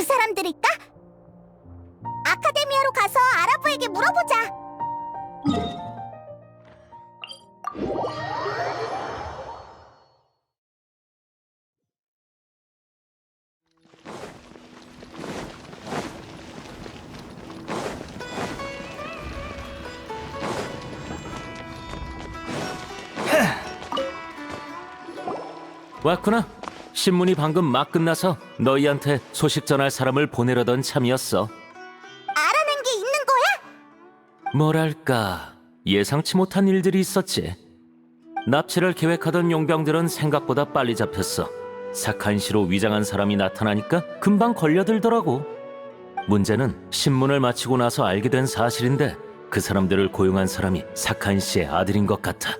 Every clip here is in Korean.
그 사람들일까? 아카데미아로 가서 아라브에게 물어보자. 왔구나. 신문이 방금 막 끝나서 너희한테 소식 전할 사람을 보내려던 참이었어. 알아낸 게 있는 거야? 뭐랄까 예상치 못한 일들이 있었지. 납치를 계획하던 용병들은 생각보다 빨리 잡혔어. 사칸시로 위장한 사람이 나타나니까 금방 걸려들더라고. 문제는 신문을 마치고 나서 알게 된 사실인데 그 사람들을 고용한 사람이 사칸시의 아들인 것 같아.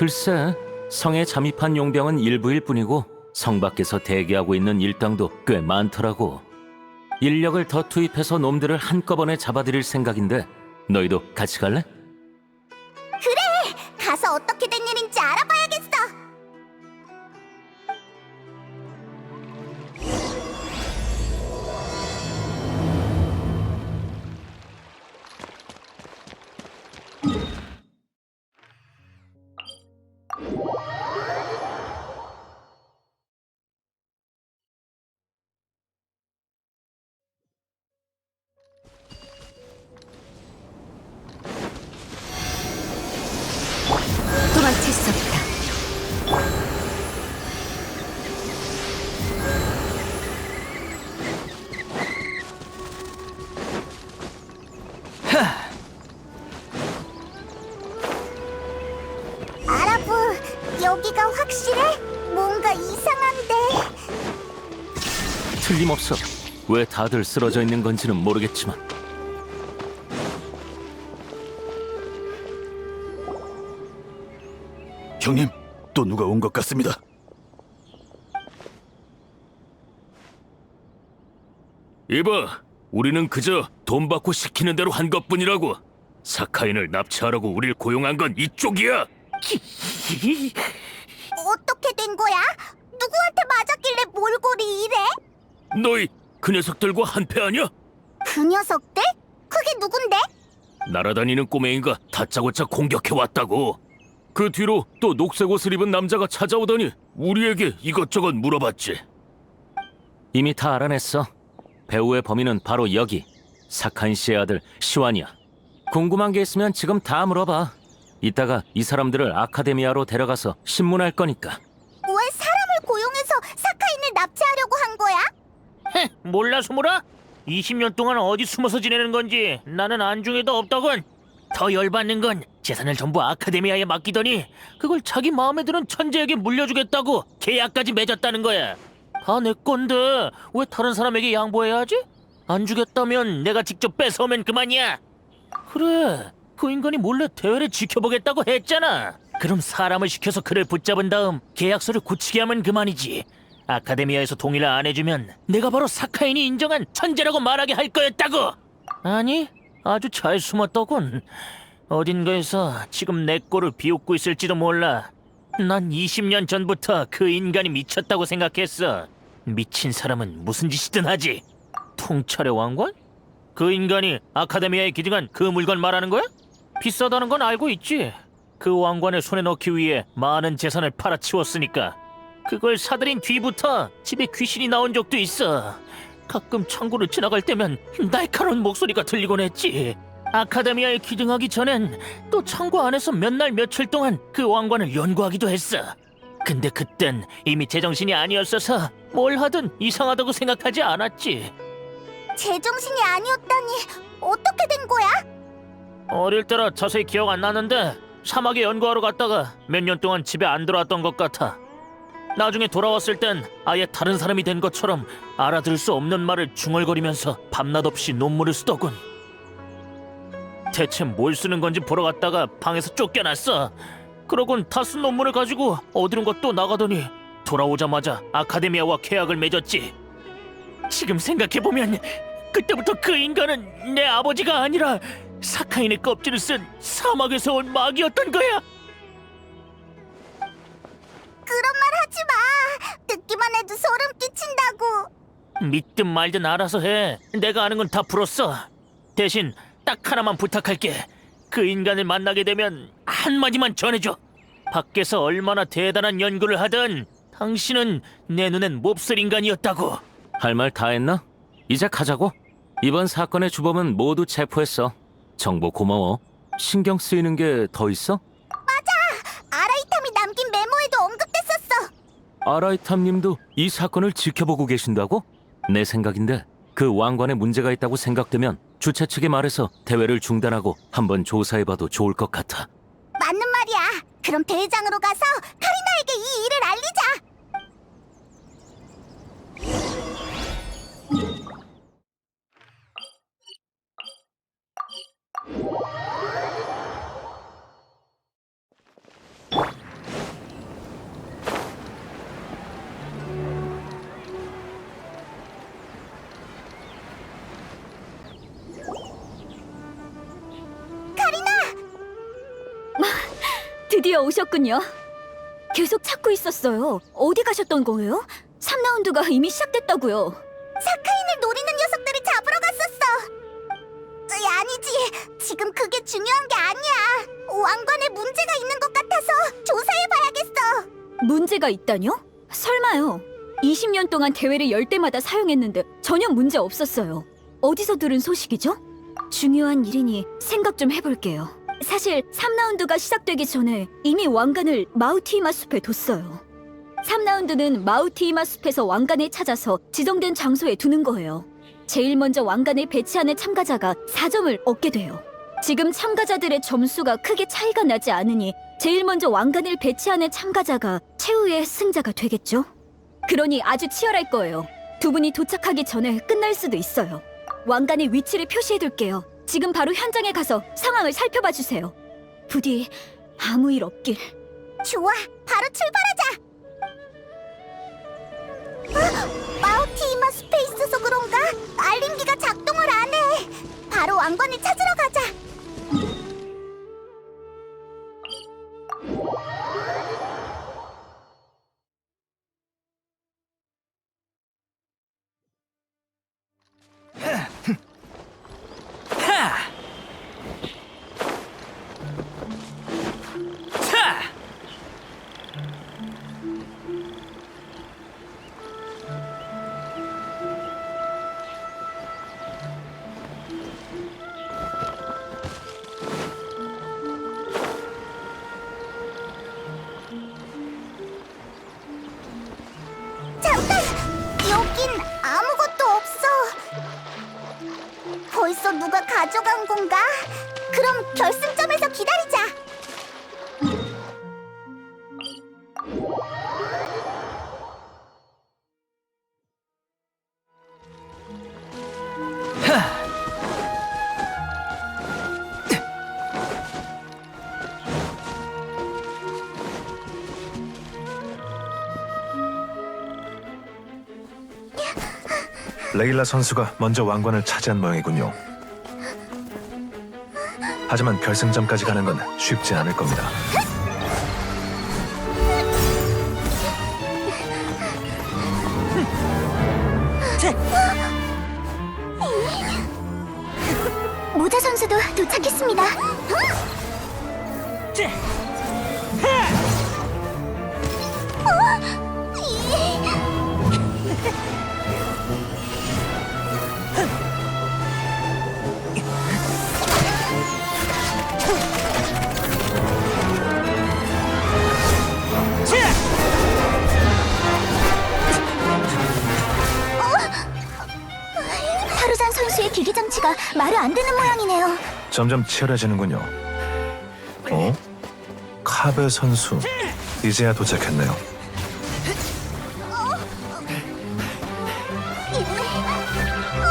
글쎄, 성에 잠입한 용병은 일부일 뿐이고 성 밖에서 대기하고 있는 일당도 꽤 많더라고. 인력을 더 투입해서 놈들을 한꺼번에 잡아들일 생각인데 너희도 같이 갈래? 여기가 확실해? 뭔가 이상한데. 틀림없어. 왜 다들 쓰러져 있는 건지는 모르겠지만 형님, 또 누가 온 것 같습니다. 이봐, 우리는 그저 돈 받고 시키는 대로 한 것뿐이라고. 사카인을 납치하라고 우릴 고용한 건 이쪽이야. 어떻게 된 거야? 누구한테 맞았길래 몰골이 이래? 너희 그 녀석들과 한패하냐? 그 녀석들? 그게 누군데? 날아다니는 꼬맹이가 다짜고짜 공격해 왔다고. 그 뒤로 또 녹색 옷을 입은 남자가 찾아오더니 우리에게 이것저것 물어봤지. 이미 다 알아냈어. 배우의 범인은 바로 여기 사칸 씨의 아들 시완이야. 궁금한 게 있으면 지금 다 물어봐. 이따가 이 사람들을 아카데미아로 데려가서 신문할 거니까. 왜 사람을 고용해서 사카인을 납치하려고 한 거야? 몰라 수모라? 20년 동안 어디 숨어서 지내는 건지 나는 안중에도 없더군. 더 열받는 건 재산을 전부 아카데미아에 맡기더니 그걸 자기 마음에 드는 천재에게 물려주겠다고 계약까지 맺었다는 거야. 다 내 건데 왜 다른 사람에게 양보해야 하지? 안 주겠다면 내가 직접 뺏어오면 그만이야. 그래, 그 인간이 몰래 대회를 지켜보겠다고 했잖아. 그럼 사람을 시켜서 그를 붙잡은 다음 계약서를 굳히게 하면 그만이지. 아카데미아에서 동의를 안 해주면 내가 바로 사카인이 인정한 천재라고 말하게 할 거였다고. 아니, 아주 잘 숨었더군. 어딘가에서 지금 내 꼴을 비웃고 있을지도 몰라. 난 20년 전부터 그 인간이 미쳤다고 생각했어. 미친 사람은 무슨 짓이든 하지. 통찰의 왕관? 그 인간이 아카데미아에 기증한 그 물건 말하는 거야? 비싸다는 건 알고 있지. 그 왕관을 손에 넣기 위해 많은 재산을 팔아치웠으니까. 그걸 사들인 뒤부터 집에 귀신이 나온 적도 있어. 가끔 창고를 지나갈 때면 날카로운 목소리가 들리곤 했지. 아카데미아에 기증하기 전엔 또 창고 안에서 몇 날 며칠 동안 그 왕관을 연구하기도 했어. 근데 그땐 이미 제정신이 아니었어서 뭘 하든 이상하다고 생각하지 않았지. 제정신이 아니었다니 어떻게 된 거야? 어릴 때라 자세히 기억 안 나는데 사막에 연구하러 갔다가 몇 년 동안 집에 안 들어왔던 것 같아. 나중에 돌아왔을 땐 아예 다른 사람이 된 것처럼 알아들을 수 없는 말을 중얼거리면서 밤낮 없이 논문을 쓰더군. 대체 뭘 쓰는 건지 보러 갔다가 방에서 쫓겨났어. 그러곤 다 쓴 논문을 가지고 어디론가 또 나가더니 돌아오자마자 아카데미아와 계약을 맺었지. 지금 생각해보면 그때부터 그 인간은 내 아버지가 아니라 사카인의 껍질을 쓴 사막에서 온 마귀였던 거야. 그런 말 하지 마. 듣기만 해도 소름 끼친다고. 믿든 말든 알아서 해. 내가 아는 건 다 풀었어. 대신 딱 하나만 부탁할게. 그 인간을 만나게 되면 한마디만 전해줘. 밖에서 얼마나 대단한 연구를 하든 당신은 내 눈엔 몹쓸 인간이었다고. 할 말 다 했나? 이제 가자고. 이번 사건의 주범은 모두 체포했어. 정보 고마워. 신경 쓰이는 게 더 있어? 아라이탐이 남긴 메모에도 언급됐었어. 아라이탐님도 이 사건을 지켜보고 계신다고? 내 생각인데 그 왕관에 문제가 있다고 생각되면 주최 측에 말해서 대회를 중단하고 한번 조사해봐도 좋을 것 같아. 맞는 말이야. 그럼 대회장으로 가서 카리나에게 이 일을 알리자. 드디어 오셨군요. 계속 찾고 있었어요. 어디 가셨던 거예요? 3라운드가 이미 시작됐다고요. 사카인을 노리는 녀석들을 잡으러 갔었어. 으이, 아니지. 지금 그게 중요한 게 아니야. 왕관에 문제가 있는 것 같아서 조사해봐야겠어. 문제가 있다뇨? 설마요. 20년 동안 대회를 열 때마다 사용했는데 전혀 문제 없었어요. 어디서 들은 소식이죠? 중요한 일이니 생각 좀 해볼게요. 사실 3라운드가 시작되기 전에 이미 왕관을 마우티이마 숲에 뒀어요. 3라운드는 마우티이마 숲에서 왕관을 찾아서 지정된 장소에 두는 거예요. 제일 먼저 왕관을 배치하는 참가자가 4점을 얻게 돼요. 지금 참가자들의 점수가 크게 차이가 나지 않으니 제일 먼저 왕관을 배치하는 참가자가 최후의 승자가 되겠죠? 그러니 아주 치열할 거예요. 두 분이 도착하기 전에 끝날 수도 있어요. 왕관의 위치를 표시해둘게요. 지금 바로 현장에 가서 상황을 살펴봐 주세요. 부디 아무 일 없길. 좋아, 바로 출발하자. 어? 마우티이마 있어서 그런가? 알림기가 작동을 안 해. 바로 왕관을 찾으러 가자. 레일라 선수가 먼저 왕관을 차지한 모양이군요. 하지만 결승점까지 가는 건 쉽지 않을 겁니다. 모자 선수도 도착했습니다. 씨의 기계 장치가 말을 안 되는 모양이네요. 점점 치열해지는군요. 어? 카베 선수 이제야 도착했네요. 이분이- 어?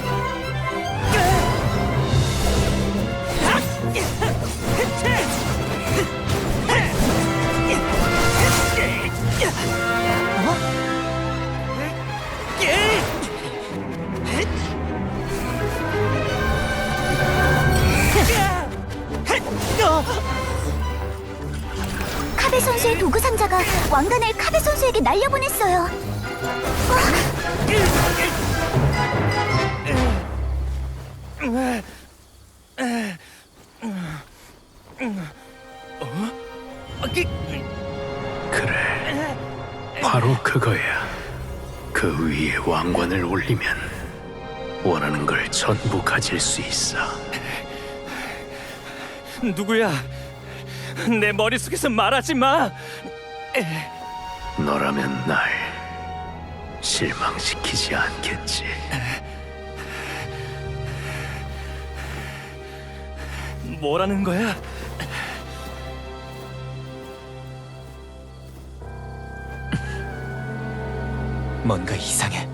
어? 어? 상자가 왕관을 카베 선수에게 날려보냈어요. 그래, 바로 그거야. 그 위에 왕관을 올리면 원하는 걸 전부 가질 수 있어. 누구야? 내 머릿속에서 말하지 마. 너라면 날 실망시키지 않겠지. 뭐라는 거야? 뭔가 이상해.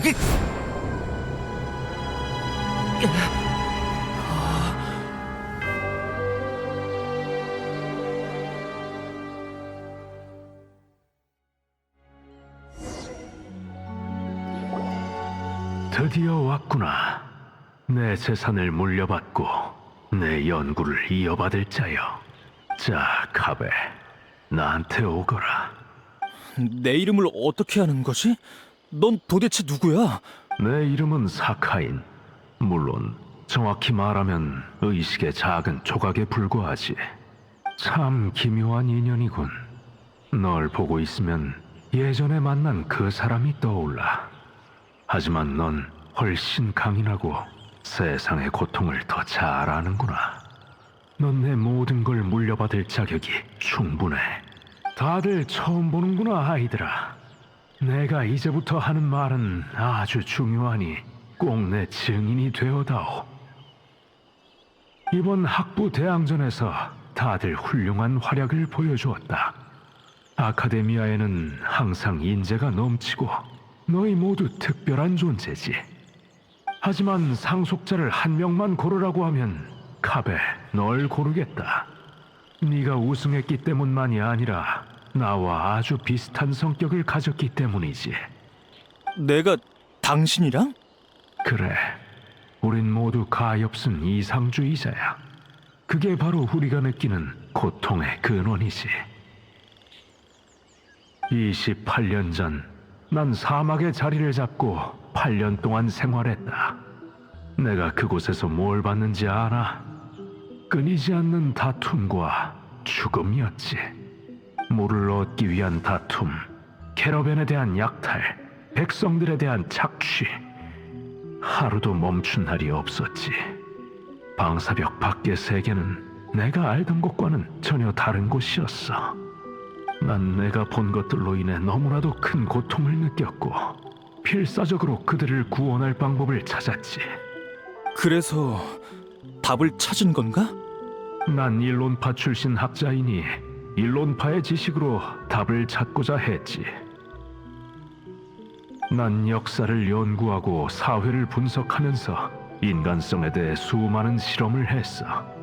드 디어 왔구나. 내 재산을 물려받고 내 연구를 이어받을 자여. 자, 카베, 나한테 오거라. 내 이름을 어떻게 아는 거지? 넌 도대체 누구야? 내 이름은 사카인. 물론 정확히 말하면 의식의 작은 조각에 불과하지. 참 기묘한 인연이군. 널 보고 있으면 예전에 만난 그 사람이 떠올라. 하지만 넌 훨씬 강인하고 세상의 고통을 더 잘 아는구나. 넌 내 모든 걸 물려받을 자격이 충분해. 다들 처음 보는구나, 아이들아. 내가 이제부터 하는 말은 아주 중요하니 꼭 내 증인이 되어다오. 이번 학부 대항전에서 다들 훌륭한 활약을 보여주었다. 아카데미아에는 항상 인재가 넘치고 너희 모두 특별한 존재지. 하지만 상속자를 한 명만 고르라고 하면 카베 널 고르겠다. 네가 우승했기 때문만이 아니라 나와 아주 비슷한 성격을 가졌기 때문이지. 내가 당신이랑? 그래, 우린 모두 가엾은 이상주의자야. 그게 바로 우리가 느끼는 고통의 근원이지. 28년 전, 난 사막의 자리를 잡고 8년 동안 생활했다. 내가 그곳에서 뭘 봤는지 알아? 끊이지 않는 다툼과 죽음이었지. 물을 얻기 위한 다툼, 캐러벤에 대한 약탈, 백성들에 대한 착취. 하루도 멈춘 날이 없었지. 방사벽 밖의 세계는 내가 알던 곳과는 전혀 다른 곳이었어. 난 내가 본 것들로 인해 너무나도 큰 고통을 느꼈고 필사적으로 그들을 구원할 방법을 찾았지. 그래서 답을 찾은 건가? 난 일론파 출신 학자이니 일론파의 지식으로 답을 찾고자 했지. 난 역사를 연구하고 사회를 분석하면서 인간성에 대해 수많은 실험을 했어.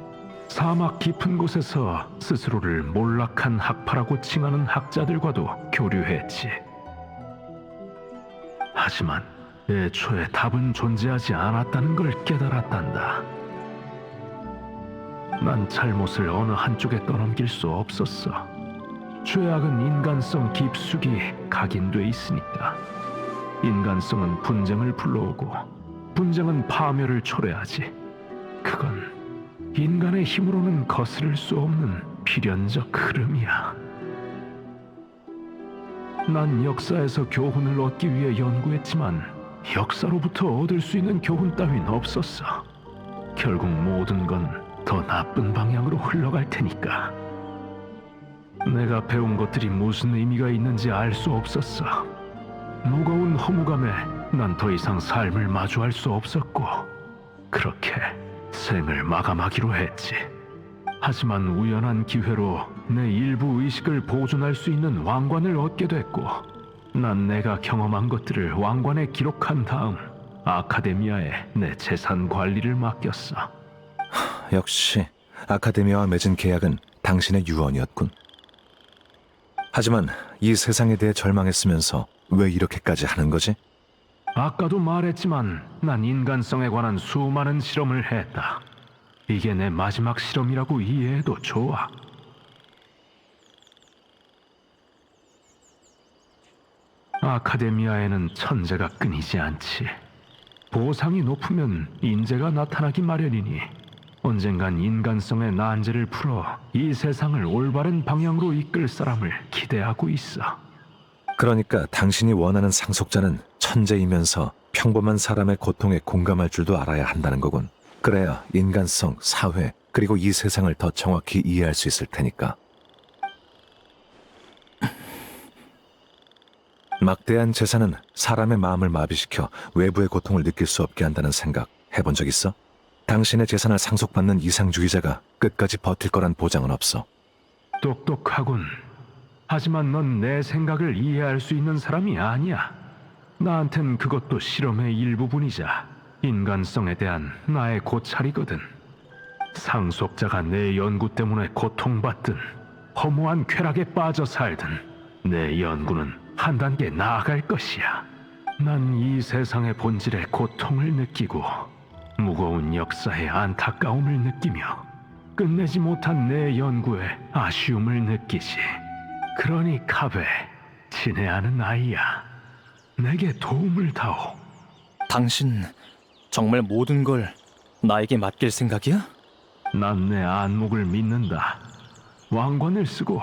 사막 깊은 곳에서 스스로를 몰락한 학파라고 칭하는 학자들과도 교류했지. 하지만 애초에 답은 존재하지 않았다는 걸 깨달았단다. 난 잘못을 어느 한쪽에 떠넘길 수 없었어. 죄악은 인간성 깊숙이 각인돼 있으니까. 인간성은 분쟁을 불러오고 분쟁은 파멸을 초래하지. 그건 인간의 힘으로는 거스를 수 없는 필연적 흐름이야. 난 역사에서 교훈을 얻기 위해 연구했지만 역사로부터 얻을 수 있는 교훈 따윈 없었어. 결국 모든 건 더 나쁜 방향으로 흘러갈 테니까. 내가 배운 것들이 무슨 의미가 있는지 알 수 없었어. 무거운 허무감에 난 더 이상 삶을 마주할 수 없었고, 그렇게 생을 마감하기로 했지. 하지만 우연한 기회로 내 일부 의식을 보존할 수 있는 왕관을 얻게 됐고, 난 내가 경험한 것들을 왕관에 기록한 다음 아카데미아에 내 재산 관리를 맡겼어. 역시 아카데미아와 맺은 계약은 당신의 유언이었군. 하지만 이 세상에 대해 절망했으면서 왜 이렇게까지 하는 거지? 아까도 말했지만 난 인간성에 관한 수많은 실험을 했다. 이게 내 마지막 실험이라고 이해해도 좋아. 아카데미아에는 천재가 끊이지 않지. 보상이 높으면 인재가 나타나기 마련이니 언젠간 인간성의 난제를 풀어 이 세상을 올바른 방향으로 이끌 사람을 기대하고 있어. 그러니까 당신이 원하는 상속자는 천재이면서 평범한 사람의 고통에 공감할 줄도 알아야 한다는 거군. 그래야 인간성, 사회, 그리고 이 세상을 더 정확히 이해할 수 있을 테니까. 막대한 재산은 사람의 마음을 마비시켜 외부의 고통을 느낄 수 없게 한다는 생각 해본 적 있어? 당신의 재산을 상속받는 이상주의자가 끝까지 버틸 거란 보장은 없어. 똑똑하군. 하지만 넌 내 생각을 이해할 수 있는 사람이 아니야. 나한텐 그것도 실험의 일부분이자 인간성에 대한 나의 고찰이거든. 상속자가 내 연구 때문에 고통받든 허무한 쾌락에 빠져 살든 내 연구는 한 단계 나아갈 것이야. 난 이 세상의 본질의 고통을 느끼고 무거운 역사의 안타까움을 느끼며 끝내지 못한 내 연구에 아쉬움을 느끼지. 그러니 카베, 친애하는 아이야. 내게 도움을 다오. 당신 정말 모든 걸 나에게 맡길 생각이야? 난 내 안목을 믿는다. 왕관을 쓰고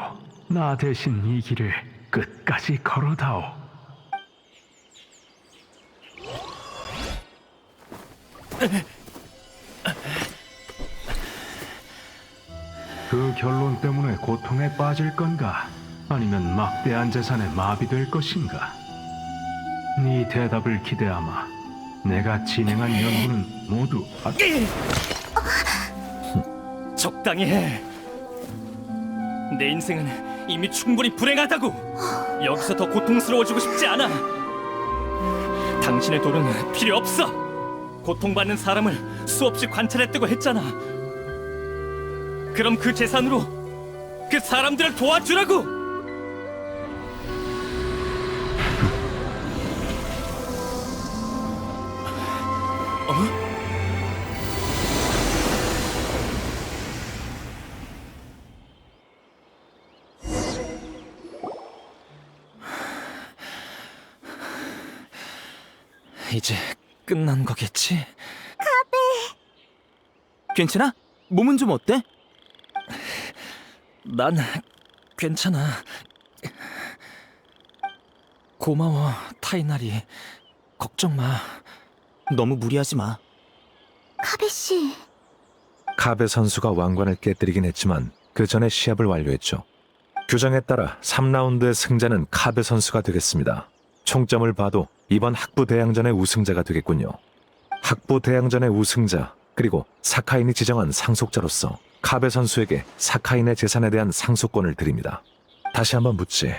나 대신 이 길을 끝까지 걸어다오. 그 결론 때문에 고통에 빠질 건가? 아니면 막대한 재산에 마비될 것인가? 네 대답을 기대하마. 내가 진행한 연구는 모두 아- 적당히 해. 내 인생은 이미 충분히 불행하다고. 여기서 더 고통스러워지고 싶지 않아. 당신의 돈은 필요 없어. 고통받는 사람을 수없이 관찰했다고 했잖아. 그럼 그 재산으로 그 사람들을 도와주라고. 끝난 거겠지? 카베. 괜찮아? 몸은 좀 어때? 난 괜찮아. 고마워, 타이나리. 걱정 마. 너무 무리하지 마. 카베 씨, 카베 선수가 왕관을 깨뜨리긴 했지만 그 전에 시합을 완료했죠. 규정에 따라 3라운드의 승자는 카베 선수가 되겠습니다. 총점을 봐도 이번 학부 대항전의 우승자가 되겠군요. 학부 대항전의 우승자 그리고 사카인이 지정한 상속자로서 카베 선수에게 사카인의 재산에 대한 상속권을 드립니다. 다시 한번 묻지.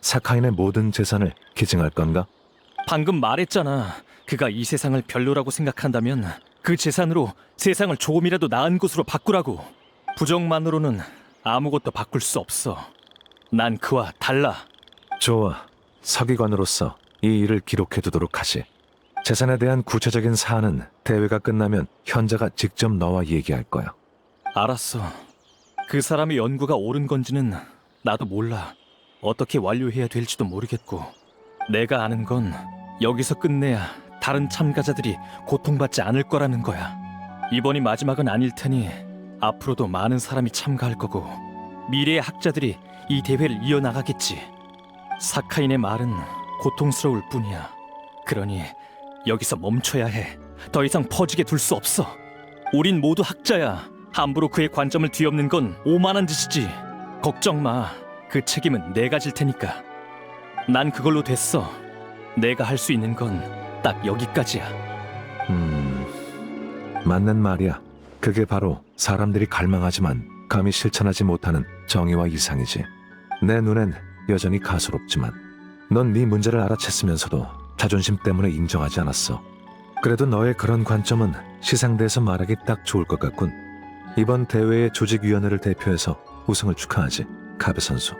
사카인의 모든 재산을 기증할 건가? 방금 말했잖아. 그가 이 세상을 별로라고 생각한다면 그 재산으로 세상을 조금이라도 나은 곳으로 바꾸라고. 부정만으로는 아무것도 바꿀 수 없어. 난 그와 달라. 좋아. 서기관으로서 이 일을 기록해 두도록 하지. 재산에 대한 구체적인 사안은 대회가 끝나면 현자가 직접 너와 얘기할 거야. 알았어. 그 사람의 연구가 옳은 건지는 나도 몰라. 어떻게 완료해야 될지도 모르겠고. 내가 아는 건 여기서 끝내야 다른 참가자들이 고통받지 않을 거라는 거야. 이번이 마지막은 아닐 테니 앞으로도 많은 사람이 참가할 거고 미래의 학자들이 이 대회를 이어나가겠지. 사카인의 말은 고통스러울 뿐이야. 그러니 여기서 멈춰야 해. 더 이상 퍼지게 둘 수 없어. 우린 모두 학자야. 함부로 그의 관점을 뒤엎는 건 오만한 짓이지. 걱정 마. 그 책임은 내가 질 테니까. 난 그걸로 됐어. 내가 할 수 있는 건 딱 여기까지야. 음, 맞는 말이야. 그게 바로 사람들이 갈망하지만 감히 실천하지 못하는 정의와 이상이지. 내 눈엔 여전히 가소롭지만 넌 네 문제를 알아챘으면서도 자존심 때문에 인정하지 않았어. 그래도 너의 그런 관점은 시상대에서 말하기 딱 좋을 것 같군. 이번 대회의 조직위원회를 대표해서 우승을 축하하지, 카베 선수.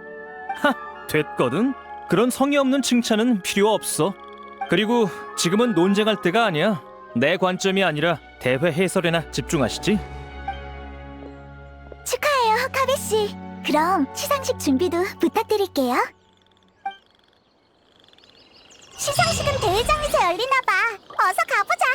됐거든? 그런 성의 없는 칭찬은 필요 없어. 그리고 지금은 논쟁할 때가 아니야. 내 관점이 아니라 대회 해설에나 집중하시지. 축하해요, 카베 씨. 그럼 시상식 준비도 부탁드릴게요. 시상식은 대회장에서 열리나 봐. 어서 가보자.